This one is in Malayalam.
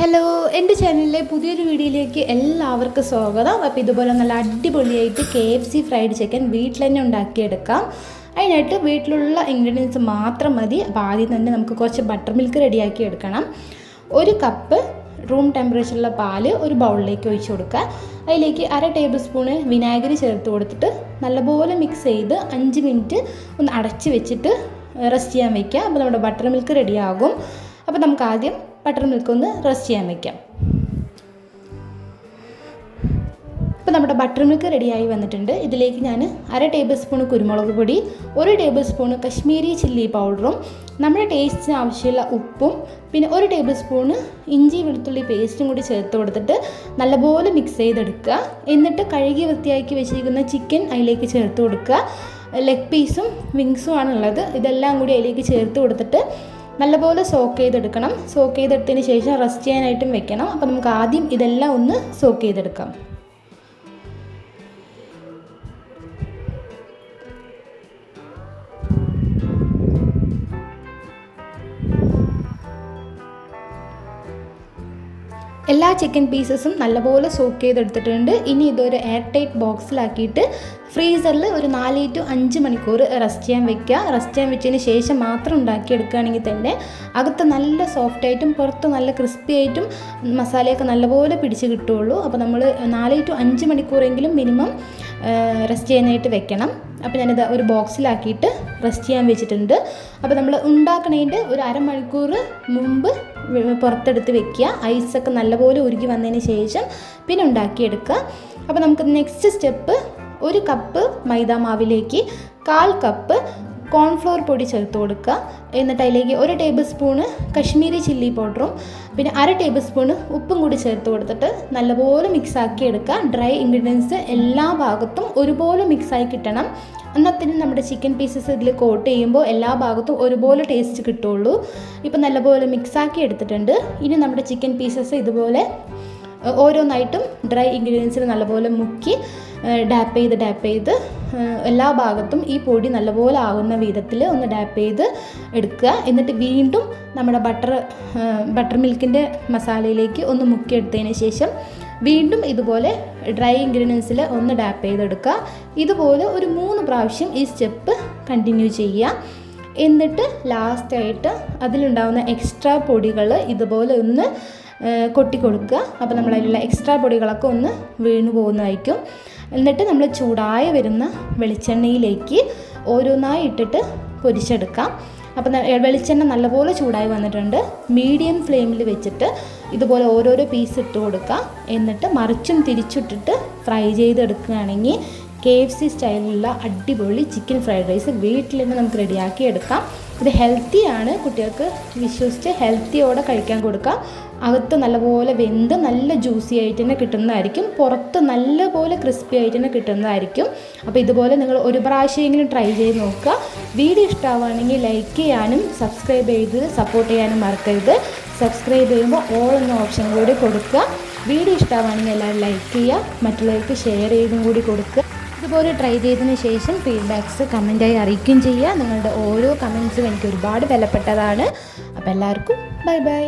ഹലോ എന്റെ ചാനലിലെ പുതിയൊരു വീഡിയോയിലേക്ക് എല്ലാവർക്കും സ്വാഗതം. അപ്പോൾ ഇതുപോലെ നല്ല അടിപൊളിയായിട്ട് K F C fried chicken വീട്ടിൽ തന്നെ ഉണ്ടാക്കിയെടുക്കാം. അതിനായിട്ട് വീട്ടിലുള്ള ഇൻഗ്രീഡിയൻസ് മാത്രം മതി. അപ്പോൾ ആദ്യം തന്നെ നമുക്ക് കുറച്ച് ബട്ടർ മിൽക്ക് റെഡിയാക്കി എടുക്കണം. ഒരു കപ്പ് റൂം ടെമ്പറേച്ചറിലുള്ള പാൽ ഒരു ബൗളിലേക്ക് ഒഴിച്ചു കൊടുക്കുക. അതിലേക്ക് അര ടേബിൾ സ്പൂണ് വിനാഗിരി ചേർത്ത് കൊടുത്തിട്ട് നല്ലപോലെ മിക്സ് ചെയ്ത് അഞ്ച് മിനിറ്റ് ഒന്ന് അടച്ച് വെച്ചിട്ട് റെസ്റ്റ് ചെയ്യാൻ വയ്ക്കുക അപ്പോൾ നമ്മുടെ ബട്ടർ മിൽക്ക് റെഡിയാകും അപ്പോൾ നമുക്ക് ആദ്യം ബട്ടർ മിൽക്ക് ഒന്ന് റെസ്റ്റ് ചെയ്യാൻ വയ്ക്കാം ഇപ്പോൾ നമ്മുടെ ബട്ടർ മിൽക്ക് റെഡിയായി വന്നിട്ടുണ്ട്. ഇതിലേക്ക് ഞാൻ അര ടേബിൾ സ്പൂൺ കുരുമുളക് പൊടി ഒരു ടേബിൾ സ്പൂൺ കശ്മീരി ചില്ലി പൗഡറും നമ്മുടെ ടേസ്റ്റിന് ആവശ്യമുള്ള ഉപ്പും പിന്നെ ഒരു ടേബിൾ സ്പൂൺ ഇഞ്ചി വെളുത്തുള്ളി പേസ്റ്റും കൂടി ചേർത്ത് കൊടുത്തിട്ട് നല്ലപോലെ മിക്സ് ചെയ്തെടുക്കുക. എന്നിട്ട് കഴുകി വൃത്തിയാക്കി വെച്ചിരിക്കുന്ന ചിക്കൻ അതിലേക്ക് ചേർത്ത് കൊടുക്കുക. ലെഗ് പീസും വിങ്സും ആണുള്ളത്. ഇതെല്ലാം കൂടി അതിലേക്ക് ചേർത്ത് കൊടുത്തിട്ട് നല്ലപോലെ സോക്ക് ചെയ്തെടുക്കണം. സോക്ക് ചെയ്തെടുത്തതിന് ശേഷം റെസ്റ്റ് ചെയ്യാനായിട്ടും വെക്കണം. അപ്പോൾ നമുക്ക് ആദ്യം ഇതെല്ലാം ഒന്ന് സോക്ക് ചെയ്തെടുക്കാം. എല്ലാ ചിക്കൻ പീസസും നല്ലപോലെ സോക്ക് ചെയ്തെടുത്തിട്ടുണ്ട്. ഇനി ഇതൊരു എയർ ടൈറ്റ് ബോക്സിലാക്കിയിട്ട് ഫ്രീസറിൽ ഒരു നാല് ടു അഞ്ച് മണിക്കൂർ റെസ്റ്റ് ചെയ്യാൻ വെക്കുക. റെസ്റ്റ് ചെയ്യാൻ വെച്ചതിന് ശേഷം മാത്രം ഉണ്ടാക്കിയെടുക്കുകയാണെങ്കിൽ തന്നെ അകത്ത് നല്ല സോഫ്റ്റ് ആയിട്ടും പുറത്ത് നല്ല ക്രിസ്പി ആയിട്ടും മസാലയൊക്കെ നല്ലപോലെ പിടിച്ച് കിട്ടുള്ളൂ അപ്പോൾ നമ്മൾ നാല് ടു അഞ്ച് മണിക്കൂറെങ്കിലും മിനിമം റെസ്റ്റ് ചെയ്യാനായിട്ട് വെക്കണം. അപ്പോൾ ഞാനിത് ഒരു ബോക്സിലാക്കിയിട്ട് റെസ്റ്റ് ചെയ്യാൻ വെച്ചിട്ടുണ്ട്. അപ്പോൾ നമ്മൾ ഉണ്ടാക്കണതിന്റെ ഒരു അരമണിക്കൂർ മുമ്പ് പുറത്തെടുത്ത് വെക്കുക. ഐസൊക്കെ നല്ലപോലെ ഉരുകി വന്നതിന് ശേഷം പിന്നെ ഉണ്ടാക്കിയെടുക്കുക. അപ്പോൾ നമുക്ക് നെക്സ്റ്റ് സ്റ്റെപ്പ് ഒരു കപ്പ് മൈദ മാവിലേക്ക് കാൽ കപ്പ് കോൺഫ്ലോർ പൊടി ചേർത്ത് കൊടുക്കുക. എന്നിട്ട് അതിലേക്ക് ഒരു ടേബിൾ സ്പൂണ് കശ്മീരി ചില്ലി പൗഡറും പിന്നെ അര ടേബിൾ സ്പൂണ് ഉപ്പും കൂടി ചേർത്ത് കൊടുത്തിട്ട് നല്ലപോലെ മിക്സ് ആക്കി എടുക്കുക. ഡ്രൈ ഇൻഗ്രീഡിയൻസ് എല്ലാ ഭാഗത്തും ഒരുപോലെ മിക്സായി കിട്ടണം. എന്നത്തിന് നമ്മുടെ ചിക്കൻ പീസസ് ഇതിൽ കോട്ട് ചെയ്യുമ്പോൾ എല്ലാ ഭാഗത്തും ഒരുപോലെ ടേസ്റ്റ് കിട്ടുള്ളൂ. ഇപ്പം നല്ലപോലെ മിക്സാക്കി എടുത്തിട്ടുണ്ട്. ഇനി നമ്മുടെ ചിക്കൻ പീസസ് ഇതുപോലെ ഓരോന്നായിട്ടും ഡ്രൈ ഇൻഗ്രീഡിയൻസിൽ നല്ലപോലെ മുക്കി ഡാപ്പ് ചെയ്ത് ഡാപ്പ് ചെയ്ത് എല്ലാ ഭാഗത്തും ഈ പൊടി നല്ലപോലെ ആകുന്ന വിധത്തിൽ ഒന്ന് ഡാപ്പ് ചെയ്ത് എടുക്കുക. എന്നിട്ട് വീണ്ടും നമ്മുടെ ബട്ടർ ബട്ടർ മിൽക്കിന്റെ മസാലയിലേക്ക് ഒന്ന് മുക്കിയെടുത്തതിന് ശേഷം വീണ്ടും ഇതുപോലെ ഡ്രൈ ഇൻഗ്രീഡിയൻസിൽ ഒന്ന് ഡാപ്പ് ചെയ്തെടുക്കുക. ഇതുപോലെ ഒരു മൂന്ന് പ്രാവശ്യം ഈ സ്റ്റെപ്പ് കണ്ടിന്യൂ ചെയ്യുക. എന്നിട്ട് ലാസ്റ്റായിട്ട് അതിലുണ്ടാകുന്ന എക്സ്ട്രാ പൊടികൾ ഇതുപോലെ ഒന്ന് കൊട്ടി കൊടുക്കുക അപ്പോൾ നമ്മളതിലുള്ള എക്സ്ട്രാ പൊടികളൊക്കെ ഒന്ന് വീണു പോകുന്നതായിരിക്കും. എന്നിട്ട് നമ്മൾ ചൂടായി വരുന്ന വെളിച്ചെണ്ണയിലേക്ക് ഓരോന്നായി ഇട്ടിട്ട് പൊരിച്ചെടുക്കാം. അപ്പോൾ വെളിച്ചെണ്ണ നല്ലപോലെ ചൂടായി വന്നിട്ടുണ്ട്. മീഡിയം ഫ്ലെയിമിൽ വെച്ചിട്ട് ഇതുപോലെ ഓരോരോ പീസ് ഇട്ട് കൊടുക്കുക എന്നിട്ട് മറിച്ചും തിരിച്ചിട്ടിട്ട് ഫ്രൈ ചെയ്തെടുക്കുകയാണെങ്കിൽ കെ എഫ് സി സ്റ്റൈലിലുള്ള അടിപൊളി ചിക്കൻ ഫ്രൈഡ് റൈസ് വീട്ടിൽ തന്നെ നമുക്ക് റെഡിയാക്കി എടുക്കാം. ഇത് ഹെൽത്തിയാണ് കുട്ടികൾക്ക് വിശ്വസിച്ച് ഹെൽത്തിയോടെ കഴിക്കാൻ കൊടുക്കാം. അകത്ത് നല്ലപോലെ വെന്ത് നല്ല ജ്യൂസി ആയിട്ട് തന്നെ കിട്ടുന്നതായിരിക്കും. പുറത്ത് നല്ലപോലെ ക്രിസ്പി ആയിട്ട് തന്നെ കിട്ടുന്നതായിരിക്കും. അപ്പോൾ ഇതുപോലെ നിങ്ങൾ ഒരു പ്രാവശ്യമെങ്കിലും ട്രൈ ചെയ്ത് നോക്കുക. വീഡിയോ ഇഷ്ടമാവുകയാണെങ്കിൽ ലൈക്ക് ചെയ്യാനും സബ്സ്ക്രൈബ് ചെയ്ത് സപ്പോർട്ട് ചെയ്യാനും മറക്കരുത്. സബ്സ്ക്രൈബ് ചെയ്യുമ്പോൾ ഓൾ എന്ന ഓപ്ഷൻ കൂടി കൊടുക്കുക. വീഡിയോ ഇഷ്ടമാവുകയാണെങ്കിൽ എല്ലാവരും ലൈക്ക് ചെയ്യുക. മറ്റുള്ളവർക്ക് ഷെയർ ചെയ്തും കൂടി കൊടുക്കുക. ഇതുപോലെ ട്രൈ ചെയ്തതിന് ശേഷം ഫീഡ്ബാക്ക്സ് കമന്റായി അറിയിക്കുകയും ചെയ്യുക. നിങ്ങളുടെ ഓരോ കമൻസും എനിക്ക് ഒരുപാട് വിലപ്പെട്ടതാണ്. അപ്പോൾ എല്ലാവർക്കും ബൈ ബൈ